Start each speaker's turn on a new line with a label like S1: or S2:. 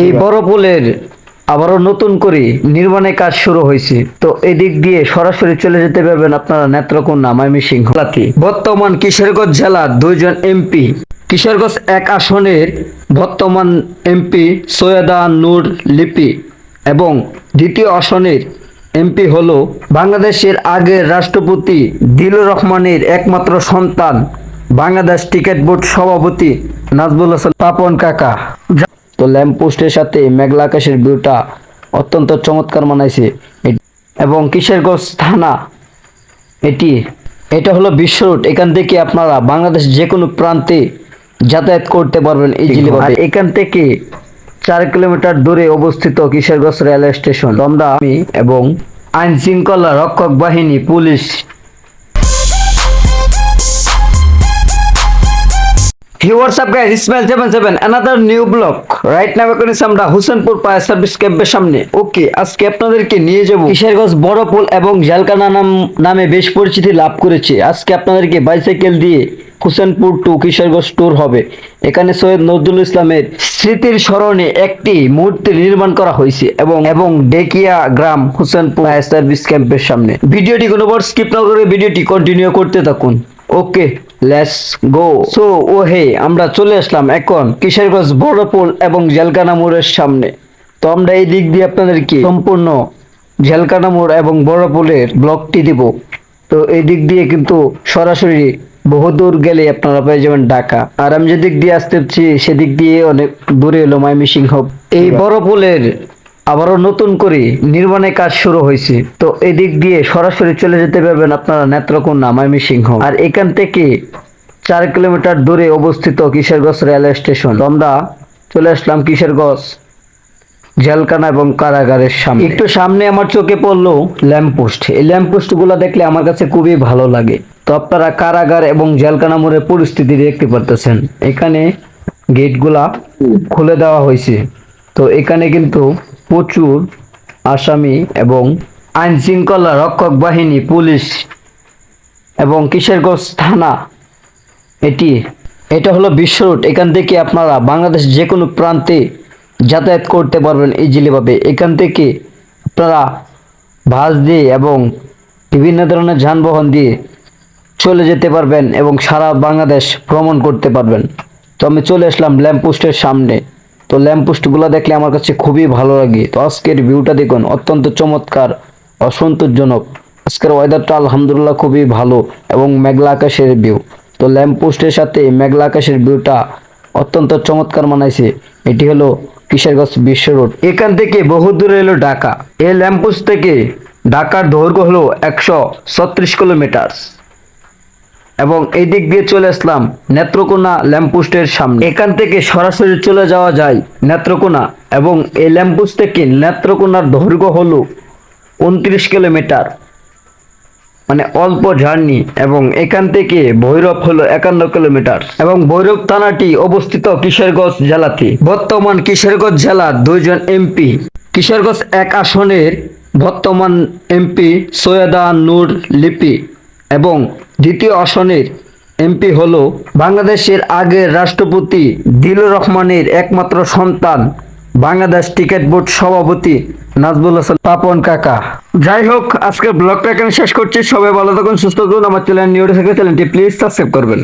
S1: এই বড় পুলের আবারও নতুন করে নির্মাণের কাজ শুরু হয়েছে। তো এদিক দিয়ে সরাসরি চলে যেতে পারবেন আপনারা নেত্রকোনা জেলাতে বর্তমান কিশোরগঞ্জ জেলার দুইজন এমপি। কিশোরগঞ্জ এক আসনের বর্তমান এমপি সৈয়দা নূর লিপি এবং দ্বিতীয় আসনের এমপি হলো বাংলাদেশের আগের রাষ্ট্রপতি দিলুর রহমানের একমাত্র সন্তান বাংলাদেশ টিকেট বোর্ড সভাপতি নাজবুল হাসান পাপন কাকা। তো ল্যাম্প পোস্টের সাথে মেঘলা আকাশের ভিউটা অত্যন্ত চমৎকার মানাইছে। এবং কিশোরগঞ্জ থানা এটি এটা হলো বিশ্ব রোড এখান থেকে আপনারা বাংলাদেশ যে কোনো প্রান্তে যাতায়াত করতে পারবেন আর এখান থেকে চার কিলোমিটার দূরে অবস্থিত কিশোরগঞ্জ রেলওয়ে স্টেশন। আমরা আমি এবং আইন শৃঙ্খলা রক্ষক বাহিনী police Hey, what's up guys? Ismail 77, another new block. Right now এখন আমরা হুসেনপুর ফায়ার সার্ভিস ক্যাম্পের সামনে। ওকে আজকে আপনাদেরকে নিয়ে যাব কিশোরগঞ্জ বড় পুল এবং জালকানা নাম নামে বেশ পরিচিতি লাভ করেছে। আজকে আপনাদেরকে বাইসাইকেল দিয়ে হুসেনপুর টু কিশোরগঞ্জ ট্যুর হবে। এখানে সৈয়দ নজরুল ইসলামের স্মৃতির স্মরণে একটি মূর্তি নির্মাণ করা হয়েছে এবং এবং ডেকিয়া গ্রাম হুসেনপুর ফায়ার সার্ভিস ক্যাম্পের সামনে। ভিডিওটি কোনো স্কিপ না করে ভিডিওটি কন্টিনিউ করতে থাকুন। ওকে লেটস গো সো ও হে আমরা চলে আসলাম এখন কিশোরগঞ্জ বড়পুল এবং জেলকানা মোড়ের সামনে। তো আমরা এই দিক দিয়ে আপনাদেরকে সম্পূর্ণ জেলকানা মোড় এবং বড়পুলের ব্লকটি দিব। তো এই দিক দিয়ে কিন্তু সরাসরি বহুদূর গেলে আপনারা পেয়ে যাবেন ঢাকা। আর আমি যে দিক দিয়ে আসতে হচ্ছি সেদিক দিয়ে অনেক দূরে এলো ময়মনসিংহ। এই বড় পুলের আবারও নতুন করে নির্মাণের কাজ শুরু হয়েছে। তো এদিক দিয়ে সরাসরি চলে যেতে পারবেন আপনারা নেত্রকোনা, ময়মনসিংহ। আর এখান থেকে চার কিলোমিটার দূরে অবস্থিত কিশোরগঞ্জ রেলওয়ে স্টেশন। আমরা চলে আসলাম কিশোরগঞ্জ, জেলখানা এবং কারাগারের সামনে। একটু সামনে আমার চোখে পড়ল ল্যাম্পপোস্ট। এই ল্যাম্পপোস্টগুলো দেখলে আমার কাছে খুবই ভালো লাগে। তো আপনারা কারাগার এবং জেলখানা মোড়ের পরিস্থিতি দেখতে পারতেছেন। এখানে গেটগুলা খুলে দেওয়া হয়েছে। তো এখানে কিন্তু প্রচুর আসামি এবং আইন শৃঙ্খলা রক্ষক বাহিনী, পুলিশ এবং কিশোরগঞ্জ থানা। এটি, এটা হলো বিশ্ব রোড এখান থেকে আপনারা বাংলাদেশ যে কোনো প্রান্তে যাতায়াত করতে পারবেন ইজিলিভাবে এখান থেকে আপনারা বাস দিয়ে এবং বিভিন্ন ধরনের যানবাহন দিয়ে চলে যেতে পারবেন এবং সারা বাংলাদেশ ভ্রমণ করতে পারবেন। তো আমি চলে আসলাম ল্যাম্পপোস্টের সামনে। তো ল্যাম্পপোস্টগুলো দেখলে আমার কাছে খুবই ভালো লাগে। তো আজকের ভিউটা দেখুন, অত্যন্ত চমৎকার, অসন্তোষজনক। আজকের ওয়েদারটা আলহামদুলিল্লাহ খুবই ভালো এবং মেঘলা আকাশের ভিউ তো ল্যাম্পপোস্টের সাথে মেঘলা আকাশের ভিউটা অত্যন্ত চমৎকার মানাইছে। এটি হলো কিশোরগঞ্জ বিশ্ব রোড এখান থেকে বহু দূরে এলো ঢাকা। এই ল্যাম্পপোস্ট থেকে ঢাকার দৈর্ঘ্য হলো একশো ছত্রিশ কিলোমিটার এবং এই দিক দিয়ে চলে আসলাম নেত্রকোনা ল্যাম্পপোস্টের সামনে। এখান থেকে সরাসরি চলে যাওয়া যায় নেত্রকোনা এবং এই ল্যাম্পপোস্ট থেকে নেত্রকোনার দৈর্ঘ্য হলো উনত্রিশ কিলোমিটার মানে অল্প জার্নি এবং এখান থেকে ভৈরব হলো একান্ন কিলোমিটার। এবং ভৈরব থানাটি অবস্থিত কিশোরগঞ্জ জেলাতে। বর্তমান কিশোরগঞ্জ জেলার দুইজন এমপি। কিশোরগঞ্জ এক আসনের বর্তমান এমপি সৈয়দা নূর লিপি। এবং দ্বিতীয় আসনের এমপি হলো বাংলাদেশের আগের রাষ্ট্রপতি দিলুর রহমানের একমাত্র সন্তান বাংলাদেশ টিকেট বোর্ড সভাপতি নাজবুল হাসান পাপন কাকা। যাই হোক আজকে ব্লগটা এখানে শেষ করছি। সবাই ভালো থাকুন, সুস্থ থাকুন। আমার চ্যানেল নিউ থেকে চ্যানেলটি প্লিজ সাবস্ক্রাইব করবেন।